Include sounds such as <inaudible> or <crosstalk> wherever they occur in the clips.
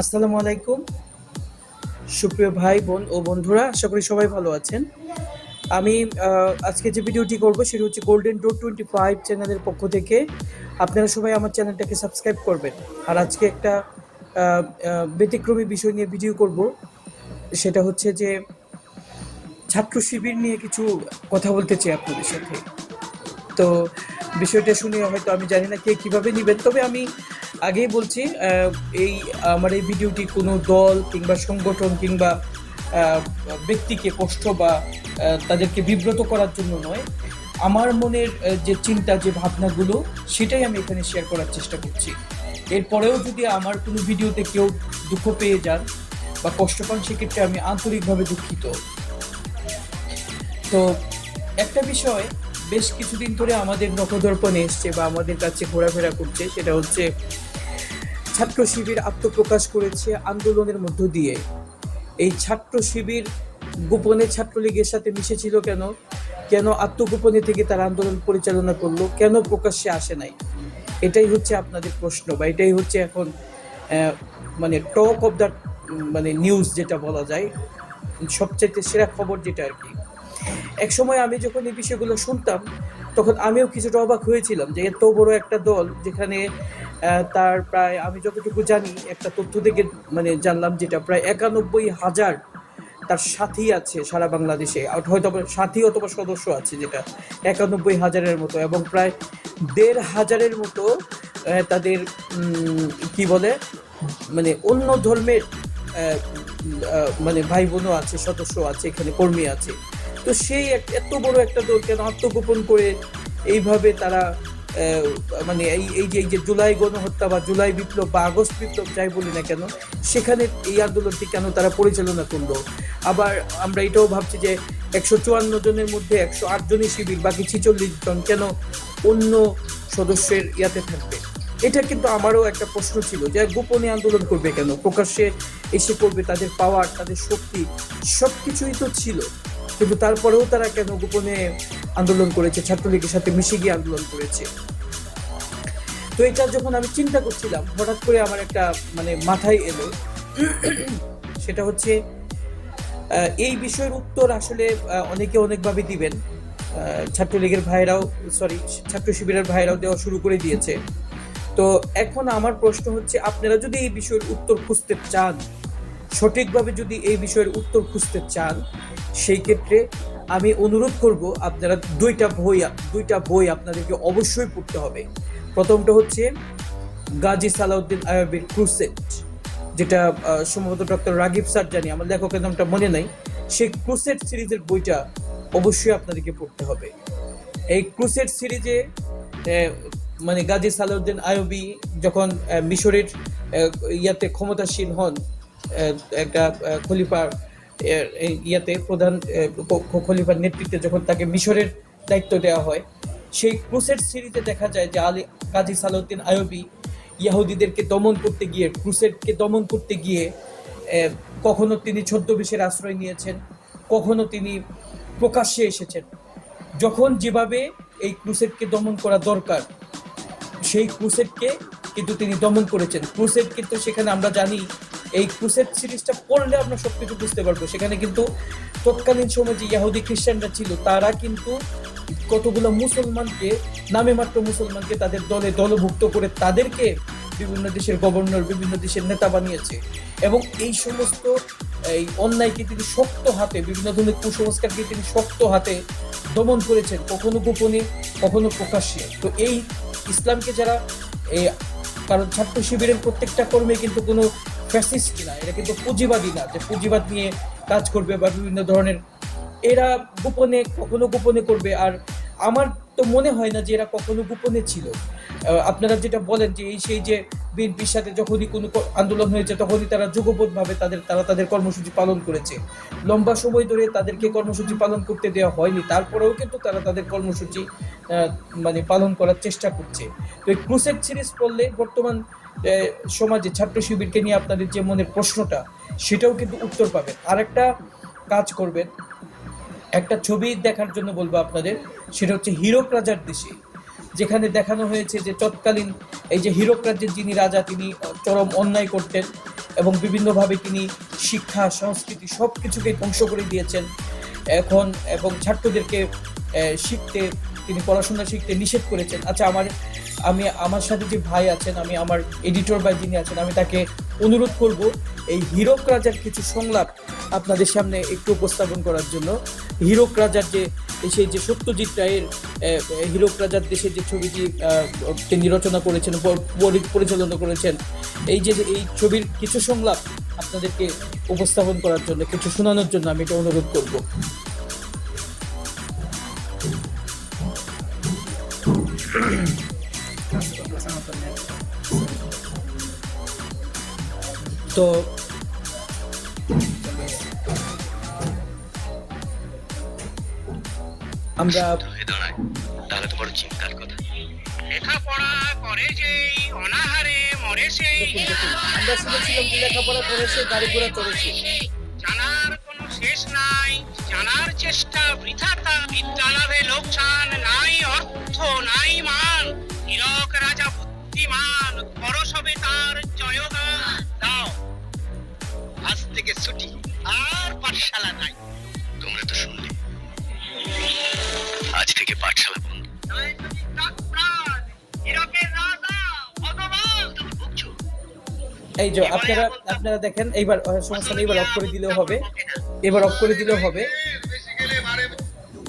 আসসালামু আলাইকুম। সুপ্রিয় ভাই, বোন ও বন্ধুরা, আশা করি সবাই ভালো আছেন। আমি আজকে যে ভিডিওটি করব সেটা হচ্ছে গোল্ডেন ডোর টোয়েন্টি ফাইভ চ্যানেলের পক্ষ থেকে। আপনারা সবাই আমার চ্যানেলটাকে সাবস্ক্রাইব করবেন। আর আজকে একটা ব্যতিক্রমী বিষয় নিয়ে ভিডিও করব। সেটা হচ্ছে যে, ছাত্র শিবির নিয়ে কিছু কথা বলতে চাই আপনাদের সাথে। তো বিষয়টা শুনে হয়তো আমি জানি না কে কীভাবে নেবেন। তবে আমি আগেই বলছি এই, আমার এই ভিডিওটি কোনো দল কিংবা সংগঠন কিংবা ব্যক্তিকে কষ্ট বা তাদেরকে বিব্রত করার জন্য নয়। আমার মনের যে চিন্তা, যে ভাবনাগুলো, সেটাই আমি এখানে শেয়ার করার চেষ্টা করছি। এরপরেও যদি আমার কোনো ভিডিওতে কেউ দুঃখ পেয়ে যান বা কষ্ট পান, সেক্ষেত্রে আমি আন্তরিকভাবে দুঃখিত। তো, একটা বিষয়, বেশ কিছুদিন ধরে আমাদের নখদর্পণে এসছে বা আমাদের কাছে ঘোরাফেরা করছে, সেটা হচ্ছে ছাত্র শিবির আত্মপ্রকাশ করেছে আন্দোলনের মধ্য দিয়ে। এই ছাত্র শিবির গোপনে ছাত্রলীগের সাথে মিশেছিল কেন? কেন আত্মগোপনে থেকে তারা আন্দোলন পরিচালনা করল? কেন প্রকাশ্যে আসে নাই? এটাই হচ্ছে আপনাদের প্রশ্ন বা এটাই হচ্ছে এখন মানে টক অফ দ্য মানে নিউজ যেটা বলা যায়। সবচেয়ে সেরা খবর যেটা আর কি। এক সময় আমি যখন এই বিষয়গুলো শুনতাম, তখন আমিও কিছুটা অবাক হয়েছিলাম যে এত বড় একটা দল যেখানে তার প্রায়, আমি যতটুকু জানি, একটা তথ্য থেকে মানে জানলাম যেটা প্রায় একানব্বই হাজার তার সাথী আছে সারা বাংলাদেশে হয়তো সাথী অথবা সদস্য আছে যেটা একানব্বই হাজারের মতো, এবং প্রায় দেড় হাজারের মতো তাদের কি বলে মানে অন্য ধর্মের মানে ভাই বোনও আছে সদস্য আছে, এখানে কর্মী আছে। তো সেই এত বড় একটা দল কেন আত্মগোপন করে এইভাবে তারা মানে এই এই যে এই যে জুলাই গণহত্যা বা জুলাই বিপ্লব বা আগস্ট বিপ্লব যাই বলি না কেন, সেখানে এই আন্দোলনটি কেন তারা পরিচালনা করল? আবার আমরা এটাও ভাবছি যে একশো চুয়ান্ন জনের মধ্যে একশো আট জনই শিবির, বাকি ছিচল্লিশ জন কেন অন্য সদস্যের ইয়াতে থাকবে? এটা কিন্তু আমারও একটা প্রশ্ন ছিল যে গোপনে আন্দোলন করবে কেন? প্রকাশ্যে এসে করবে তাদের পাওয়ার তাদের শক্তি সব কিছুই তো ছিল। কিন্তু তারপরেও তারা কেন গোপনে আন্দোলন করেছে, ছাত্রলীগের সাথে মিশে গিয়ে আন্দোলন করেছে? তো এটা যখন আমি চিন্তা করছিলাম, হঠাৎ করে আমার একটা মানে মাথায় এলো। <clears throat> সেটা হচ্ছে এই বিষয়ের উত্তর আসলে অনেকে অনেকভাবে দিবেন। ছাত্রলীগের ভাইরাও সরি ছাত্র শিবিরের ভাইরাও দেওয়া শুরু করে দিয়েছে। তো এখন আমার প্রশ্ন হচ্ছে, আপনারা যদি এই বিষয়ের উত্তর খুঁজতে চান সঠিকভাবে যদি এই বিষয়ের উত্তর খুঁজতে চান, সেই ক্ষেত্রে আমি অনুরোধ করব আপনারা দুইটা বই দুইটা বই আপনাদেরকে অবশ্যই পড়তে হবে। প্রথমটা হচ্ছে গাজী সালাউদ্দিন আয়াবের ক্রুসেট যেটা সম্ভবত ডক্টর রাগিব স্যার জানি, আমার লেখকের নামটা মনে নাই। সেই ক্রুসেট সিরিজের বইটা অবশ্যই আপনাদেরকে পড়তে হবে। এই ক্রুসেট সিরিজে মানে গাজী সালাউদ্দিন আয়বি যখন মিশরের ইয়াতে ক্ষমতাসীন হন একটা খলিফার ইয়াতে প্রধান খলিফার নেতৃত্বে যখন তাকে মিশরের দায়িত্ব দেওয়া হয়, সেই ক্রুসেড সিরিজে দেখা যায় যে আলী কাজী সালাউদ্দিন আয়বি ইয়াহুদিদেরকে দমন করতে গিয়ে ক্রুসেডকে দমন করতে গিয়ে কখনো তিনি ছদ্মবেশের আশ্রয় নিয়েছেন, কখনো তিনি প্রকাশ্যে এসেছেন। যখন যেভাবে এই ক্রুসেডকে দমন করা দরকার, সেই ক্রুসেডকে কিন্তু তিনি দমন করেছেন। ক্রুসেড কিন্তু সেখানে আমরা জানি এই ক্রুসেড সিরিজটা পড়লে আমরা সব কিছু বুঝতে পারব। সেখানে কিন্তু তৎকালীন সময় যে ইয়াহুদি খ্রিস্টানরা ছিল, তারা কিন্তু কতগুলো মুসলমানকে, নামে মাত্র মুসলমানকে তাদের দলে দলভুক্ত করে তাদেরকে বিভিন্ন দেশের গভর্নর বিভিন্ন দেশের নেতা বানিয়েছে। এবং এই সমস্ত, এই অন্যায়কে তিনি শক্ত হাতে, বিভিন্ন ধরনের কুসংস্কারকে তিনি শক্ত হাতে দমন করেছেন, কখনো গোপনে, কখনো প্রকাশ্যে। তো এই ইসলামকে যারা কারণ ছাত্র শিবিরের প্রত্যেকটা কর্মে কিন্তু কোনো ফ্যাসিস্ট না এরা কিন্তু পুঁজিবাদী না, যে পুঁজিবাদ নিয়ে কাজ করবে বা বিভিন্ন ধরনের, এরা গোপনে, কখনো গোপনে করবে। আর আমার তো মনে হয় না যে এরা কখনো গোপনে ছিল। আপনারা যেটা বলেন যে এই সেই যে বিএনপির সাথে যখনই কোনো আন্দোলন হয়েছে, তখনই তারা যুগপথভাবে তাদের, তারা তাদের কর্মসূচি পালন করেছে। লম্বা সময় ধরে তাদেরকে কর্মসূচি পালন করতে দেওয়া হয়নি, তারপরেও কিন্তু তারা তাদের কর্মসূচি মানে পালন করার চেষ্টা করছে। তো এই ক্রুসেড সিরিজ পড়লে বর্তমান সমাজে ছাত্র শিবিরকে নিয়ে আপনাদের যে মনের প্রশ্নটা, সেটাও কিন্তু উত্তর পাবেন। আর একটা কাজ করবেন, একটা ছবি দেখার জন্য বলব আপনাদের, সেটা হচ্ছে হিরক রাজার দেশে, যেখানে দেখানো হয়েছে যে তৎকালীন এই যে হিরক রাজ্যের যিনি রাজা, তিনি চরম অন্যায় করতেন এবং বিভিন্নভাবে তিনি শিক্ষা, সংস্কৃতি সব কিছুকে ধ্বংস করে দিয়েছেন। এখন এবং ছাত্রদেরকে শিখতে তিনি পড়াশোনা শিখতে নিষেধ করেছেন। আচ্ছা আমার, আমি, আমার সাথে যে ভাই আছেন, আমি আমার এডিটর ভাই যিনি আছেন, আমি তাকে অনুরোধ করব, এই হীরক রাজার কিছু সংলাপ আপনাদের সামনে একটু উপস্থাপন করার জন্য। হীরক রাজার যে সেই যে সত্যজিৎ রায়ের হীরক রাজার দেশে যে ছবিটি তিনি রচনা করেছেন পর- পরি- পরিচালনা করেছেন, এই যে, এই ছবির কিছু সংলাপ আপনাদেরকে উপস্থাপন করার জন্য, কিছু শোনানোর জন্য আমি এটা অনুরোধ করব। তো আমরা তাহলে তো বড় চিন্তার কথা। লেখাপড়া করে যেই অনাহারে মরে সেই। আমরা শুনেছিলাম লেখাপড়া করেছে গাড়ি ঘোড়া কোনো শেষ নাই জানার চেষ্টা বৃথা তা বিদ্যা লাভে লোকসান নাই অর্থ নাই মান তিলক রাজা বুদ্ধিমান পরশবে তার জয়গান। দাও। আজ থেকে ছুটি আর পাঠশালা নাই। তোমরা তো শুনলে। আজ থেকে পাঠশালা বন্ধ। এই যে আপনারা আপনারা দেখেন এইবার সমস্যা নেই এবার অফ করে দিলেও হবে। এবার অফ করে দিলেও হবে।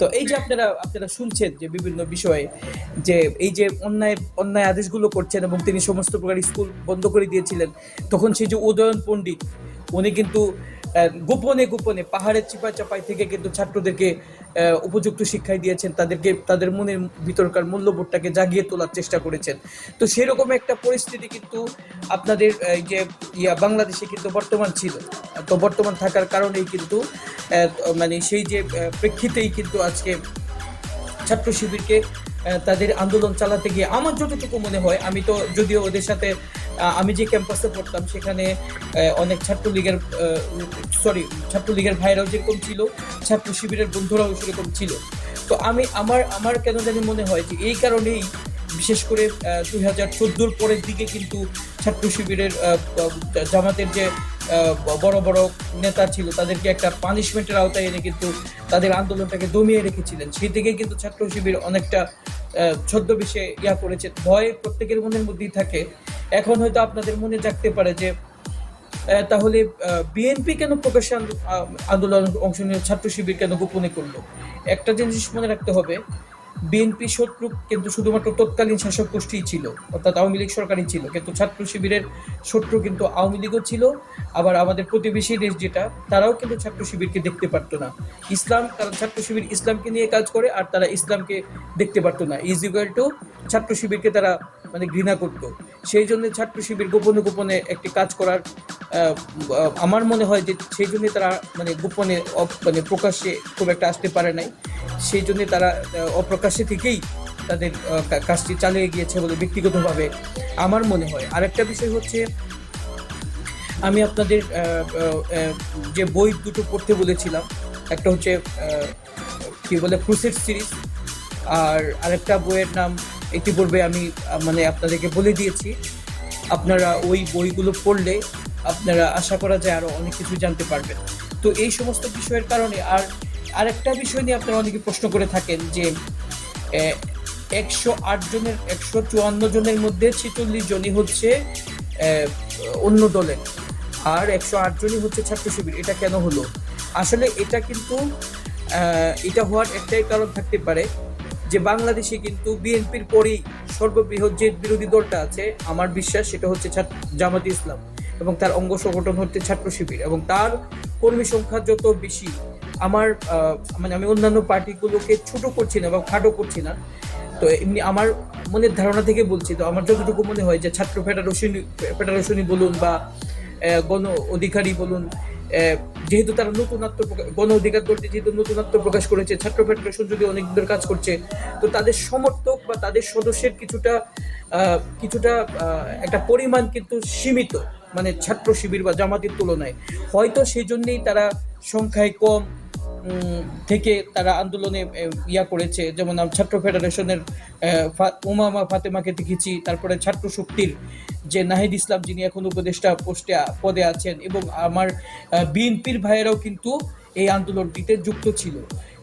তো এই যে আপনারা আপনারা শুনছেন যে বিভিন্ন বিষয়ে যে এই যে অন্যায় অন্যায় আদেশগুলো করছেন এবং তিনি সমস্ত প্রকার স্কুল বন্ধ করে দিয়েছিলেন, তখন সেই যে উদয়ন পণ্ডিত, উনি কিন্তু গোপনে গোপনে পাহাড়ের চিপা চাপাই থেকে কিন্তু ছাত্রদেরকে উপযুক্ত শিক্ষায় দিয়েছেন, তাদেরকে, তাদের মনের ভিতরকার মূল্যবোধটাকে জাগিয়ে তোলার চেষ্টা করেছেন। তো সেরকম একটা পরিস্থিতি কিন্তু আপনাদের যে, ইয়া, বাংলাদেশে কিন্তু বর্তমান ছিল। তো বর্তমান থাকার কারণেই কিন্তু মানে সেই যে প্রেক্ষিতেই কিন্তু আজকে ছাত্র শিবিরকে তাদের আন্দোলন চালাতে গিয়ে আমার যতটুকু মনে হয়, আমি তো যদিও ওদের সাথে আমি যে ক্যাম্পাসে পড়তাম, সেখানে অনেক ছাত্রলীগের সরি ছাত্রলীগের ভাইরাও যেরকম ছিল, ছাত্র শিবিরের বন্ধুরাও সেরকম ছিল। তো আমি, আমার আমার কেন জানি মনে হয় যে এই কারণেই, বিশেষ করে দুই হাজার চোদ্দোর পরের দিকে কিন্তু ছাত্র শিবিরের জামাতের যে বড় বড় নেতা ছিল, তাদেরকে একটা পানিশমেন্টের আওতায় এনে কিন্তু তাদের আন্দোলনটাকে দমিয়ে রেখেছিলেন। সেই থেকে কিন্তু ছাত্র শিবির অনেকটা ছদ্মবেশে ইয়া করেছে। ভয় প্রত্যেকের মনের মধ্যেই থাকে। এখন হয়তো আপনাদের মনে জাগতে পারে যে তাহলে বিএনপি কেন প্রকাশ্যে আন্দোলন অংশ নিয়ে ছাত্র শিবির কেন গোপনে করল? একটা জিনিস মনে রাখতে হবে বিএনপি শত্রু কিন্তু শুধুমাত্র তৎকালীন শাসক গোষ্ঠীই ছিল, অর্থাৎ আওয়ামী লীগ সরকারই ছিল। কিন্তু ছাত্র শিবিরের শত্রু কিন্তু আওয়ামী লীগও ছিল, আবার আমাদের প্রতিবেশী দেশ যেটা, তারাও কিন্তু ছাত্র শিবিরকে দেখতে পারতো না। ইসলাম কারণ ছাত্র শিবির ইসলামকে নিয়ে কাজ করে, আর তারা ইসলামকে দেখতে পারতো না। ইজ ইকুয়াল টু ছাত্র শিবিরকে তারা মানে ঘৃণা করতো। সেই জন্য ছাত্র শিবির গোপনে গোপনে একটি কাজ করার আমার মনে হয় যে সেই জন্যে তারা মানে গোপনে মানে প্রকাশ্যে খুব একটা আসতে পারে নাই। সেই জন্যে তারা অপ্রকাশ্যে থেকেই তাদের কাজটি চালিয়ে গিয়েছে বলে ব্যক্তিগতভাবে আমার মনে হয়। আরেকটা বিষয় হচ্ছে, আমি আপনাদের যে বই দুটো পড়তে বলেছিলাম, একটা হচ্ছে কি বলে ক্রুসেড সিরিজ আর আরেকটা বইয়ের নাম ইতিপূর্বে আমি মানে আপনাদেরকে বলে দিয়েছি, আপনারা ওই বইগুলো পড়লে আপনারা আশা করা যায় আরও অনেক কিছু জানতে পারবেন। তো এই সমস্ত বিষয়ের কারণে আর আরেকটা বিষয় নিয়ে আপনারা অনেকে প্রশ্ন করে থাকেন যে একশো আট জনের, একশো চুয়ান্ন জনের মধ্যে ছেচল্লিশ জনই হচ্ছে অন্য দলের আর একশো আট জনই হচ্ছে ছাত্র শিবির। এটা কেন হলো? আসলে এটা কিন্তু এটা হওয়ার একটাই কারণ থাকতে পারে যে বাংলাদেশে কিন্তু বিএনপির পরেই সর্ববৃহৎ যে বিরোধী দলটা আছে, আমার বিশ্বাস সেটা হচ্ছে ছাত্র জামাতে ইসলাম এবং তার অঙ্গ সংগঠন হচ্ছে ছাত্র শিবির এবং তার কর্মী সংখ্যা যত বেশি, আমার মানে আমি অন্যান্য পার্টিগুলোকে ছোট করছি না বা খাটো করছি না, তো এমনি আমার মনের ধারণা থেকে বলছি, তো আমার যতটুকু মনে হয় যে ছাত্র ফেডারেশন, ফেডারেশনই বলুন বা গণ অধিকারী বলুন যেহেতু তারা নতুনত্ব গণ অধিকার করতে যেহেতু নতুনত্ব প্রকাশ করেছে, ছাত্র ফেডারেশন যদি অনেক দূর কাজ করছে, তো তাদের সমর্থক বা তাদের সদস্যের কিছুটা কিছুটা একটা পরিমাণ কিন্তু সীমিত মানে ছাত্র শিবির বা জামাতের তুলনায়। হয়তো সেই জন্যেই তারা সংখ্যায় কম থেকে তারা আন্দোলনে ইয়া করেছে। যেমন ছাত্র ফেডারেশনের উমামা ফাতেমাকে দেখেছি, তারপরে ছাত্র শক্তির যে নাহিদ ইসলাম যিনি এখন উপদেষ্টা পোস্টে, পদে আছেন এবং আমার বিএনপির ভাইয়েরাও কিন্তু এই আন্দোলনটিতে যুক্ত ছিল।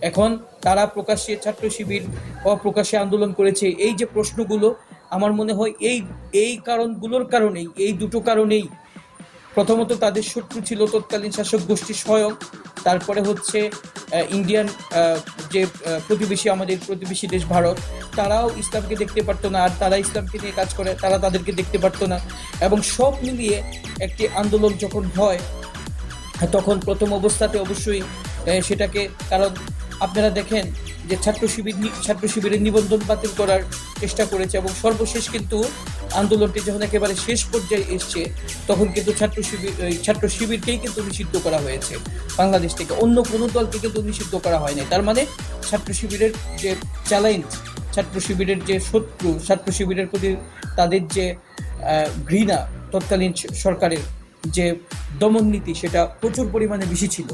এখন তারা প্রকাশ্যে ছাত্র শিবির, অপ্রকাশ্যে আন্দোলন করেছে। এই যে প্রশ্নগুলো, আমার মনে হয় এই এই কারণগুলোর কারণেই, এই দুটো কারণেই প্রথমত তাদের শত্রু ছিল তৎকালীন শাসক গোষ্ঠী স্বয়ং, তারপরে হচ্ছে ইন্ডিয়ান যে প্রতিবেশী আমাদের প্রতিবেশী দেশ ভারত, তারাও ইসলামকে দেখতে পারতো না, আর তারা ইসলামকে নিয়ে কাজ করে, তারা তাদেরকে দেখতে পারতো না। এবং সব মিলিয়ে একটি আন্দোলন যখন হয়, তখন প্রথম অবস্থাতে অবশ্যই সেটাকে কারণ আপনারা দেখেন যে ছাত্র শিবির ছাত্র শিবিরের নিবন্ধন বাতিল করার চেষ্টা করেছে এবং সর্বশেষ কিন্তু আন্দোলনটি যখন একেবারে শেষ পর্যায়ে এসছে, তখন কিন্তু ছাত্র শিবির ছাত্র শিবিরকেই কিন্তু নিষিদ্ধ করা হয়েছে। বাংলাদেশ থেকে অন্য কোনো দলকে কিন্তু নিষিদ্ধ করা হয়নি। তার মানে ছাত্র শিবিরের যে চ্যালেঞ্জ ছাত্র শিবিরের যে শত্রু, ছাত্র শিবিরের প্রতি তাদের যে ঘৃণা, তৎকালীন সরকারের যে দমন নীতি, সেটা প্রচুর পরিমাণে বেশি ছিল।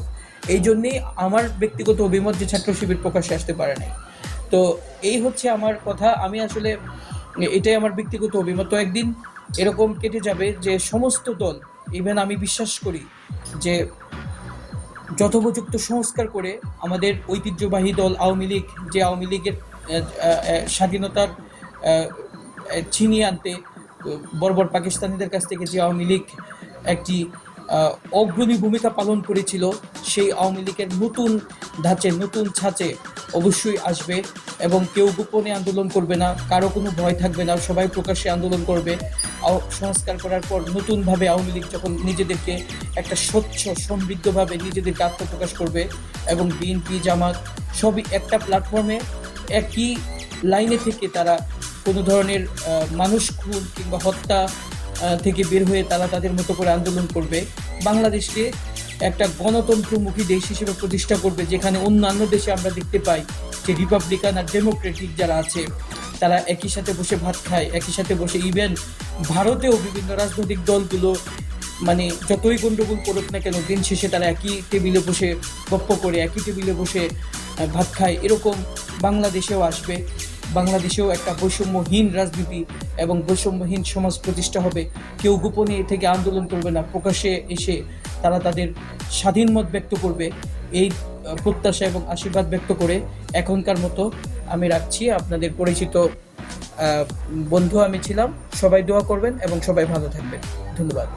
এই জন্যেই আমার ব্যক্তিগত অভিমত যে ছাত্র শিবির প্রকাশ্যে আসতে পারে নাই। তো এই হচ্ছে আমার কথা। আমি আসলে এটাই আমার ব্যক্তিগত অভিমত। তো একদিন এরকম কেটে যাবে যে সমস্ত দল ইভেন আমি বিশ্বাস করি যে যথোপযুক্ত সংস্কার করে আমাদের ঐতিহ্যবাহী দল আওয়ামী লীগ, যে আওয়ামী লীগের স্বাধীনতার ছিনিয়ে আনতে, বর্বর পাকিস্তানিদের কাছ থেকে যে আওয়ামী লীগ একটি অগ্রণী ভূমিকা পালন করেছিল, সেই আওয়ামী লীগের নতুন ধাঁচে, নতুন ছাঁচে অবশ্যই আসবে। এবং কেউ গোপনে আন্দোলন করবে না, কারও কোনো ভয় থাকবে না, সবাই প্রকাশ্যে আন্দোলন করবে। সংস্কার করার পর নতুনভাবে আওয়ামী লীগ যখন নিজেদেরকে একটা স্বচ্ছ, সমৃদ্ধভাবে নিজেদেরকে আত্মপ্রকাশ করবে এবং বিএনপি জামাত সবই একটা প্ল্যাটফর্মে একই লাইনে থেকে তারা কোনো ধরনের মানুষ খুন কিংবা হত্যা থেকে বের হয়ে তারা তাদের মতো করে আন্দোলন করবে। বাংলাদেশকে একটা গণতন্ত্রমুখী দেশ হিসেবে প্রতিষ্ঠা করবে, যেখানে অন্যান্য দেশে আমরা দেখতে পাই যে রিপাবলিকান আর ডেমোক্রেটিক যারা আছে, তারা একই সাথে বসে ভাত খায়, একই সাথে বসে ইভেন ভারতেও বিভিন্ন রাজনৈতিক দলগুলো মানে যতই গণ্ডগোল করুক না কেন, দিন শেষে তারা একই টেবিলে বসে গপ্প করে, একই টেবিলে বসে ভাত খায়। এরকম বাংলাদেশেও আসবে। বাংলাদেশেও একটা বৈষম্যহীন রাজনীতি এবং বৈষম্যহীন সমাজ প্রতিষ্ঠা হবে। কেউ গোপনে থেকে আন্দোলন করবে না। প্রকাশ্যে এসে তারা তাদের স্বাধীন মত ব্যক্ত করবে। এই প্রত্যাশা এবং আশীর্বাদ ব্যক্ত করে এখনকার মতো আমি রাখছি। আপনাদের পরিচিত বন্ধু আমি ছিলাম। সবাই দোয়া করবেন এবং সবাই ভালো থাকবেন। ধন্যবাদ।